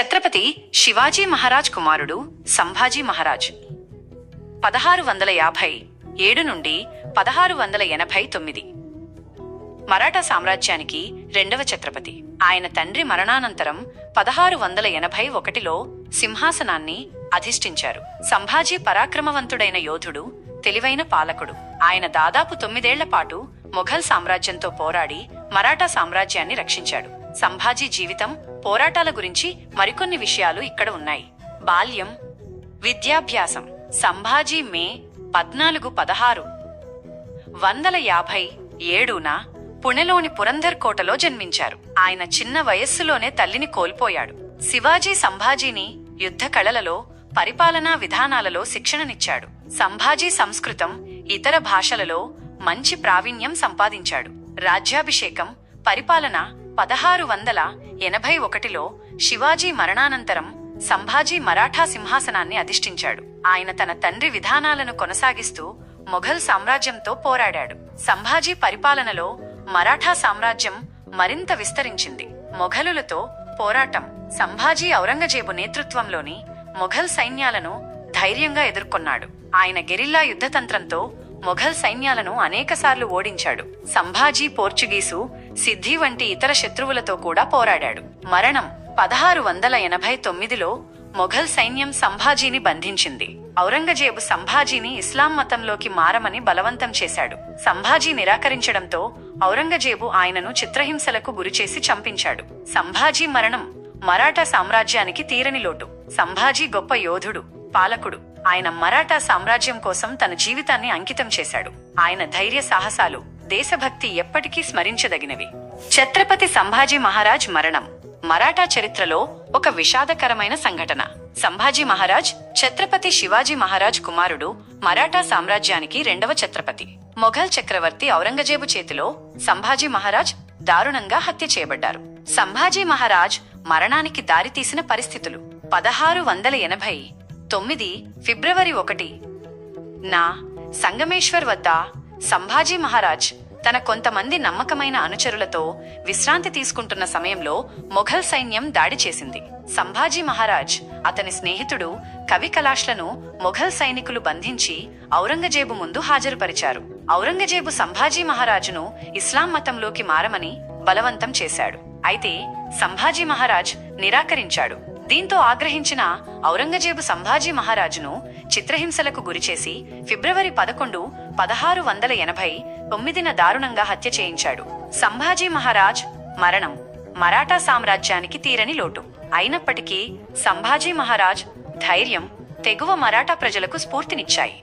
ఛత్రపతి శివాజీ మహారాజ్ కుమారుడు సంభాజీ మహారాజ్. పదహారు వందల యాభై ఏడు నుండి పదహారు వందల ఎనభై తొమ్మిది. మరాఠా సామ్రాజ్యానికి రెండవ ఛత్రపతి. ఆయన తండ్రి మరణానంతరం పదహారు వందల ఎనభై ఒకటిలో సింహాసనాన్ని అధిష్ఠించారు. సంభాజీ పరాక్రమవంతుడైన యోధుడు తెలివైన పాలకుడు. ఆయన దాదాపు తొమ్మిదేళ్ళ పాటు మొఘల్ సామ్రాజ్యంతో పోరాడి మరాఠా సామ్రాజ్యాన్ని రక్షించాడు. సంభాజీ జీవితం పోరాటాల గురించి మరికొన్ని విషయాలు ఇక్కడ ఉన్నాయి. బాల్యం విద్యాభ్యాసం సంభాజీ మే పద్నాలుగు పదహారు. వందల యాభై ఏడున పుణెలోని పురంధర్ కోటలో జన్మించారు. ఆయన చిన్న వయస్సులోనే తల్లిని కోల్పోయాడు. శివాజీ సంభాజీని యుద్ధ కళలలో పరిపాలనా విధానాలలో శిక్షణనిచ్చాడు. సంభాజీ సంస్కృతం ఇతర భాషలలో మంచి ప్రావీణ్యం సంపాదించాడు. రాజ్యాభిషేకం పరిపాలన పదహారు వందల ఎనభై ఒకటిలో శివాజీ మరణానంతరం సంభాజీ మరాఠా సింహాసనాన్ని అధిష్ఠించాడు. ఆయన తన తండ్రి విధానాలను కొనసాగిస్తూ మొఘల్ సామ్రాజ్యంతో పోరాడాడు. సంభాజీ పరిపాలనలో మరాఠా సామ్రాజ్యం మరింత విస్తరించింది. మొఘలులతో పోరాటం సంభాజీ ఔరంగజేబు నేతృత్వంలోని మొఘల్ సైన్యాలను ధైర్యంగా ఎదుర్కొన్నాడు. ఆయన గెరిల్లా యుద్ధతంత్రంతో మొఘల్ సైన్యాలను అనేకసార్లు ఓడించాడు. సంభాజీ పోర్చుగీసు సిద్ధి వంటి ఇతర శత్రువులతో కూడా పోరాడాడు. మరణం పదహారు వందల ఎనభై తొమ్మిదిలో మొఘల్ సైన్యం సంభాజీని బంధించింది. ఔరంగజేబు సంభాజీని ఇస్లాం మతంలోకి మారమని బలవంతం చేశాడు. సంభాజీ నిరాకరించడంతో ఔరంగజేబు ఆయనను చిత్రహింసలకు గురిచేసి చంపించాడు. సంభాజీ మరణం మరాఠా సామ్రాజ్యానికి తీరని లోటు. సంభాజీ గొప్ప యోధుడు పాలకుడు. ఆయన మరాఠా సామ్రాజ్యం కోసం తన జీవితాన్ని అంకితం చేశాడు. ఆయన ధైర్య సాహసాలు దేశభక్తి ఎప్పటికీ స్మరించదగినవి. ఛత్రపతి సంభాజీ మహారాజ్ మరణం. మరాఠా చరిత్రలో ఒక విషాదకరమైన సంఘటన. సంభాజీ మహారాజ్ ఛత్రపతి శివాజీ మహారాజ్ కుమారుడు మరాఠా సామ్రాజ్యానికి రెండవ ఛత్రపతి. మొఘల్ చక్రవర్తి ఔరంగజేబు చేతిలో సంభాజీ మహారాజ్ దారుణంగా హత్య చేయబడ్డారు. సంభాజీ మహారాజ్ మరణానికి దారితీసిన పరిస్థితులు. పదహారు వందల ఎనభై తొమ్మిది ఫిబ్రవరి ఒకటి. నా సంగమేశ్వర్ వద్ద సంభాజీ మహారాజ్ తన కొంతమంది నమ్మకమైన అనుచరులతో విశ్రాంతి తీసుకుంటున్న సమయంలో మొఘల్ సైన్యం దాడి చేసింది. సంభాజీ మహారాజ్ అతని స్నేహితుడు కవి కలాష్లను మొఘల్ సైనికులు బంధించి ఔరంగజేబు ముందు హాజరుపరిచారు. ఔరంగజేబు సంభాజీ మహారాజును ఇస్లాం మతంలోకి మారమని బలవంతం చేశాడు. అయితే సంభాజీ మహారాజ్ నిరాకరించాడు. దీంతో ఆగ్రహించిన ఔరంగజేబు సంభాజీ మహారాజును చిత్రహింసలకు గురిచేసి ఫిబ్రవరి పదకొండు పదహారు వందల ఎనభై తొమ్మిదిన దారుణంగా హత్య చేయించాడు. సంభాజీ మహారాజ్ మరణం మరాఠా సామ్రాజ్యానికి తీరని లోటు. అయినప్పటికీ సంభాజీ మహారాజ్ ధైర్యం తెగువ మరాఠా ప్రజలకు స్ఫూర్తినిచ్చాయి.